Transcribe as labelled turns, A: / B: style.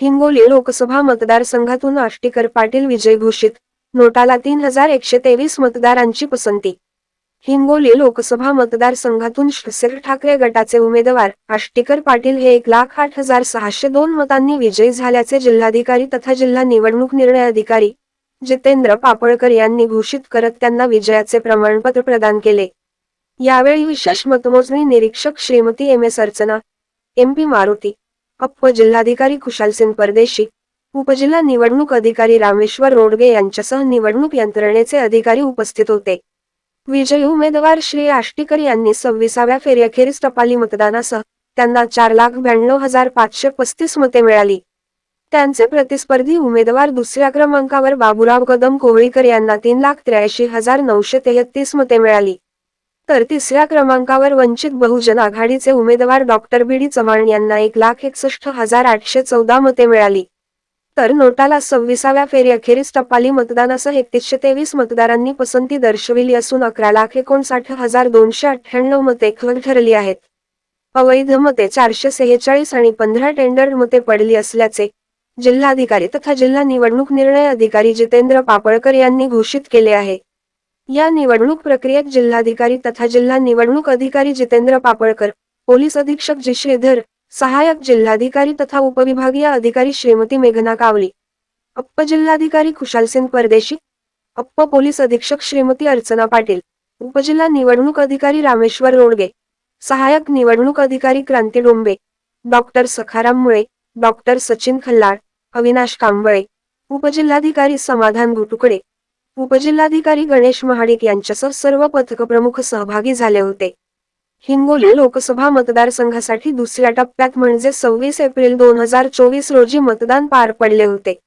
A: हिंगोली लोकसभा मतदारसंघातून आष्टीकर पाटील विजय घोषित. नोटाला तीन हजार एकशे तेवीस मतदारांची पसंती. हिंगोली लोकसभा मतदारसंघातून शिवसेना ठाकरे गटाचे उमेदवार आष्टीकर पाटील हे एक लाख आठ हजार सहाशे दोन मतांनी विजयी झाल्याचे जिल्हाधिकारी तथा जिल्हा निवडणूक निर्णय अधिकारी जितेंद्र पापळकर यांनी घोषित करत त्यांना विजयाचे प्रमाणपत्र प्रदान केले. यावेळी विशेष मतमोजणी निरीक्षक Shrimati M S Archana M P Maruti अप्प जिल्हाधिकारी खुशालसिंग परदेशी उपजिल्हा निवडणूक अधिकारी रामेश्वर रोडगे यांच्यासह निवडणूक यंत्रणेचे अधिकारी उपस्थित होते. विजयी उमेदवार श्री आष्टीकर यांनी सव्वीसाव्या फेरीअखेरीस टपाली मतदानासह त्यांना चार लाख ब्याण्णव हजार पाचशे पस्तीस मते मिळाली. त्यांचे प्रतिस्पर्धी उमेदवार दुसऱ्या क्रमांकावर बाबुराव कदम कोहळीकर यांना तीन लाख त्र्याऐंशी हजार नऊशे तेहतीस मते मिळाली. तर तिसऱ्या क्रमांकावर वंचित बहुजन आघाडीचे उमेदवार डॉक्टर बी. डी. चव्हाण यांना एक लाख एकसष्ट हजार आठशे चौदा मते मिळाली. तर नोटाला सव्वीसाव्या फेरी अखेरीस टपाली मतदानासह एकतीसशे तेवीस मतदारांनी पसंती दर्शविली असून अकरा लाख एकोणसाठ हजार दोनशे अठ्ठ्याण्णव मते खर ठरली आहेत. अवैध मते चारशे सेहेचाळीस आणि पंधरा टेंडर मते पडली असल्याचे जिल्हाधिकारी तथा जिल्हा निवडणूक निर्णय अधिकारी जितेंद्र पापळकर यांनी घोषित केले आहे. या निवडणूक प्रक्रियेत जिल्हाधिकारी तथा जिल्हा निवडणूक अधिकारी जितेंद्र पापळकर पोलीस अधीक्षक जी श्रीधर सहाय्यक जिल्हाधिकारी तथा उपविभागीय अधिकारी श्रीमती मेघना कावली अप्प जिल्हाधिकारी खुशालसिंग परदेशी अप्प पोलीस अधीक्षक श्रीमती अर्चना पाटील उपजिल्हा निवडणूक अधिकारी रामेश्वर रोडगे सहाय्यक निवडणूक अधिकारी क्रांती डोंबे डॉक्टर सखाराम मुळे डॉक्टर सचिन खल्लाळ अविनाश कांबळे उपजिल्हाधिकारी समाधान गुटुकडे उपजिल्हाधिकारी गणेश महाडिक यांच्यासह सर्व पथक प्रमुख सहभागी झाले होते. हिंगोली लोकसभा मतदारसंघासाठी दुसऱ्या टप्प्यात म्हणजे सव्वीस एप्रिल दोन हजार चोवीस रोजी मतदान पार पडले होते.